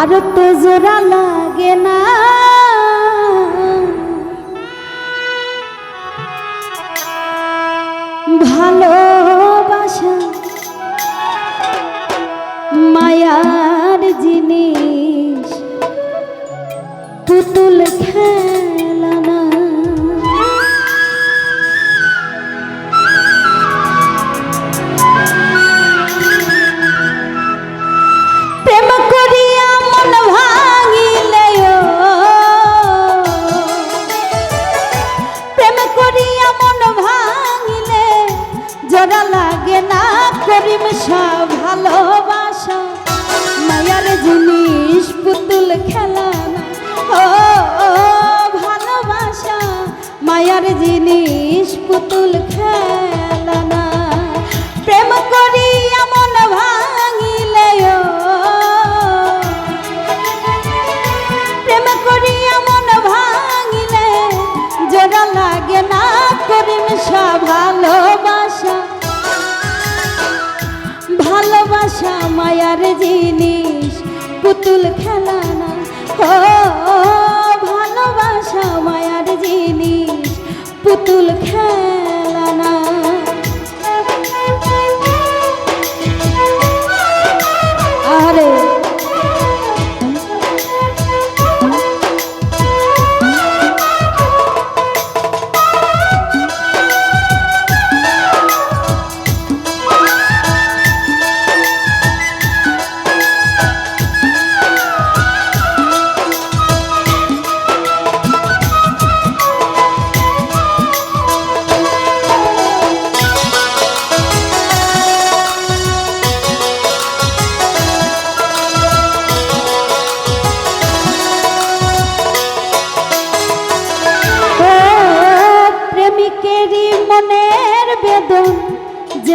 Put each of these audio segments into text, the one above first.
আর তো জোড়া লাগে না। ভালোবাসা মায়ার জিনিস পুতুল খেলা জোড়া লাগে না করিম সব ভালোবাসা। মায়ার জিনিস পুতুল খেলা না। ও ও, ভালোবাসা মায়ার জিনিস পুতুল খেলা। মায়ার জিনিস পুতুল খেলা না। ও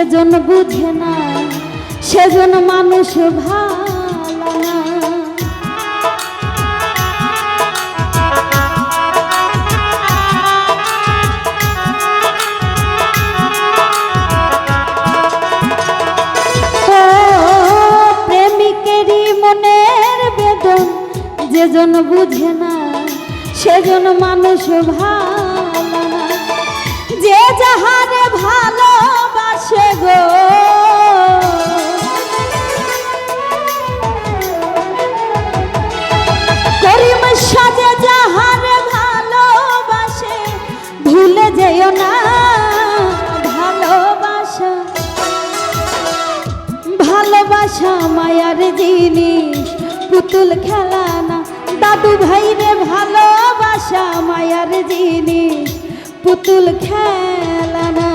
যেজন বুঝে না সেজন মানুষ ভালো না। যেজন বুঝে না সেজন মানুষ ভালো না। যে যাহারে ভালোবাসে পুতুল খেলা না দাদু ভাই রে ভালোবাসা মায়ার জিনিস। পুতুল খেলা না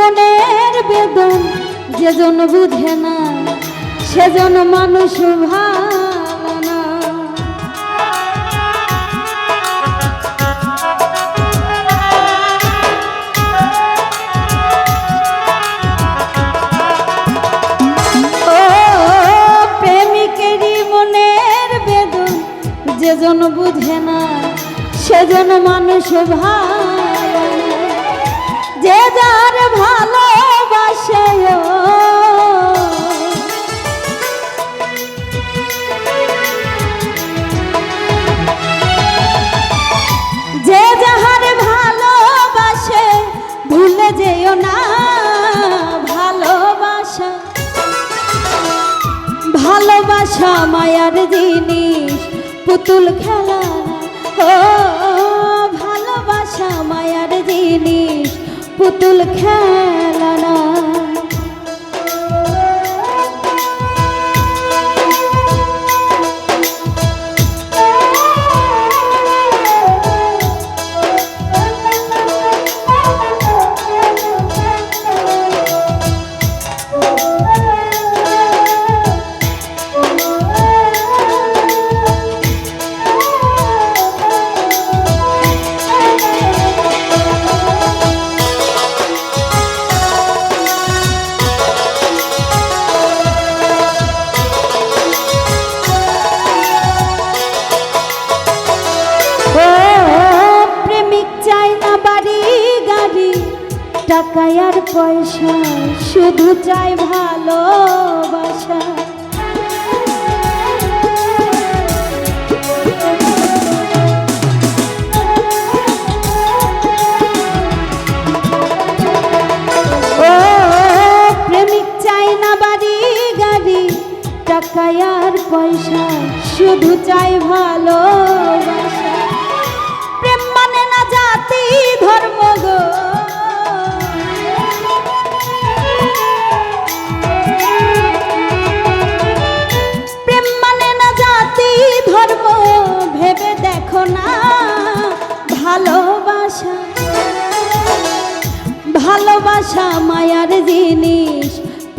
মনের বেদন যেজন বুঝে না, সেজন মানুষ ভালো না। যেজন বুঝে না, সেজন মানুষ ভালো যে যাহার ভালোবাসে, ভুলে যেও না ভালোবাসা। ভালোবাসা মায়ার জিনিস, পুতুল খেলা ও, ভালোবাসা মায়ার জিনিস। পুতুল খেলা টাকায় আর পয়সা শুধু চাই ভালোবাসা।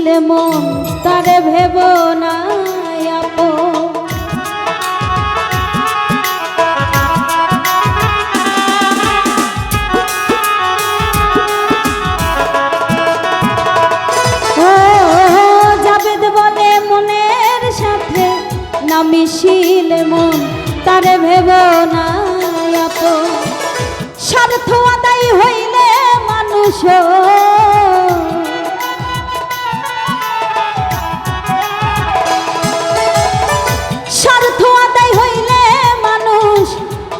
মিশিলে মন তারে ভেব না মিশিলে মন তারে ভেব না। স্বার্থ আদায় হইলে মানুষ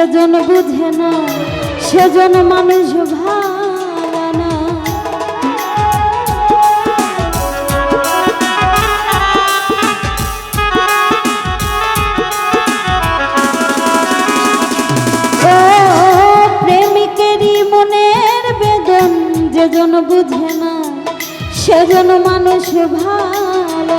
যেজন বুঝে না, সেজন মানুষ ভালো না প্রেমিকেরই মনের বেদন বুঝে না, সেজন মানুষ ভালো